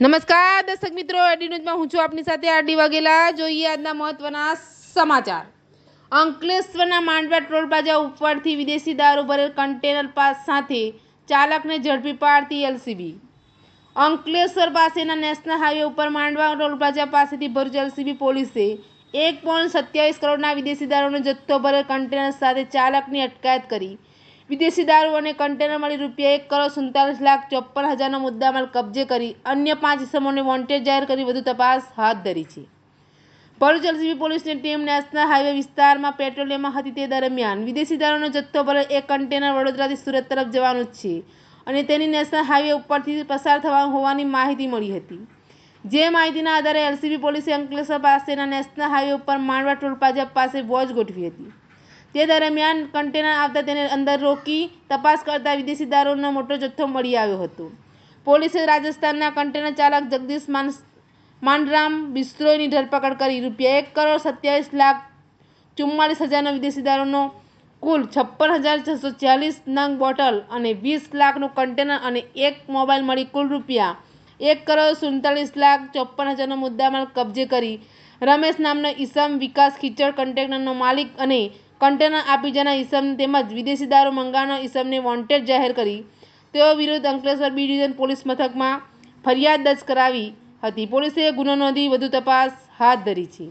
નમસ્કાર, દર્શક મિત્રો એડી ન્યૂઝમાં હું છું આપની સાથે આરડી વાઘેલા. જોઈએ આજના મહત્વના સમાચાર. અંકલેશ્વરના માંડવા ટોલ પ્લાઝા ઉપરથી વિદેશી દારૂ ભરેલ કન્ટેનર પાસ સાથે ચાલકને ઝડપી પાડતી એલસીબી. અંકલેશ્વર પાસેના નેશનલ હાઈવે ઉપર માંડવા ટોલ પ્લાઝા પાસેથી ભરૂચ એલસીબી પોલીસે એક પોઈન્ટ સત્યાવીસ કરોડના વિદેશી દારૂનો જથ્થો ભરેલ કન્ટેનર સાથે ચાલકની અટકાયત કરી. વિદેશી દારૂ અને કન્ટેનર મળી રૂપિયા એક કરોડ સુડતાલીસ લાખ ચોપન હજારનો મુદ્દામાલ કબજે કરી અન્ય પાંચ ઇસમોને વોન્ટેડ જાહેર કરી વધુ તપાસ હાથ ધરી છે. ભરૂચ એલસીબી પોલીસની ટીમ નેશનલ હાઈવે વિસ્તારમાં પેટ્રોલિંગમાં હતી તે દરમિયાન વિદેશી દારૂનો જથ્થો ભરેલ એક કન્ટેનર વડોદરાથી સુરત તરફ જવાનું જ છે અને તેની નેશનલ હાઈવે ઉપરથી પસાર થવા હોવાની માહિતી મળી હતી. જે માહિતીના આધારે એલસીબી પોલીસે અંકલેશ્વર પાસેના નેશનલ હાઈવે ઉપર માંડવા ટોલ પ્લાઝા પાસે વોચ ગોઠવી હતી. તે દરમિયાન કન્ટેનર આવતા તેને અંદર રોકી તપાસ કરતા વિદેશી દારૂનો મોટો જથ્થો મળી આવ્યો હતો. પોલીસે રાજસ્થાનના કન્ટેનર ચાલક જગદીશ માંડરામ બિસ્ત્રોયની ધરપકડ કરી રૂપિયા એક કરોડ સત્યાવીસ લાખ ચુમ્માલીસ હજારનો વિદેશી દારૂનો કુલ છપ્પન હજાર છસો ચાલીસ નંગ બોટલ અને વીસ લાખનું કન્ટેનર અને એક મોબાઈલ મળી કુલ રૂપિયા એક કરોડ સુડતાલીસ લાખ ચોપન હજારનો મુદ્દામાલ કબજે કરી. રમેશ નામનો ઈસમ વિકાસ ખીચડ કન્ટેનરનો માલિક અને કન્ટેનર આપી જેના ઈસમ તેમજ વિદેશી દારૂ મંગાવનાર ઈસમને વોન્ટેડ જાહેર કરી. તેઓ વિરુદ્ધ અંકલેશ્વર બી ડિવિઝન પોલીસ મથકમાં ફરિયાદ દર્જ કરાવી હતી. પોલીસે ગુનો નોંધી વધુ તપાસ હાથ ધરી છે.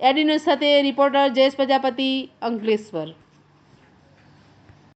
એડી ન્યૂઝ સાથે રિપોર્ટર જયેશ પ્રજાપતિ, અંકલેશ્વર.